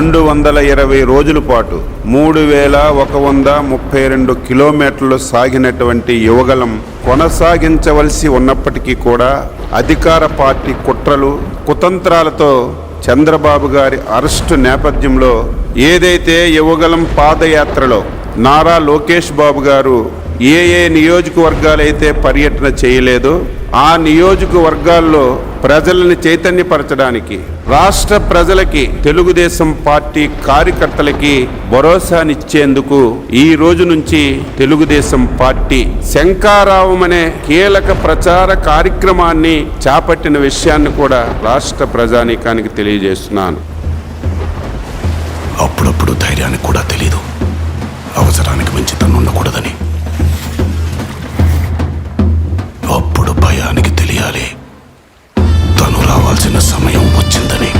రెండు వందల ఇరవై రోజుల పాటు మూడు వేల ఒక వంద ముప్పై రెండు కిలోమీటర్లు సాగినటువంటి యువగలం కొనసాగించవలసి ఉన్నప్పటికీ కూడా అధికార పార్టీ కుట్రలు కుతంత్రాలతో చంద్రబాబు గారి అరెస్టు నేపథ్యంలో ఏదైతే యువగలం పాదయాత్రలో నారా లోకేష్ బాబు గారు ఏ ఏ నియోజకవర్గాలైతే పర్యటన చేయలేదో ఆ నియోజకవర్గాల్లో ప్రజలను చైతన్యపరచడానికి రాష్ట్ర ప్రజలకి తెలుగుదేశం పార్టీ కార్యకర్తలకి భరోసానిచ్చేందుకు ఈ రోజు నుంచి తెలుగుదేశం పార్టీ శంకారావం అనే కీలక ప్రచార కార్యక్రమాన్ని చేపట్టిన విషయాన్ని కూడా రాష్ట్ర ప్రజానీకానికి తెలియజేస్తున్నాను. అప్పుడప్పుడు ధైర్యానికి కూడా తెలీదు. సమయం వచ్చిందని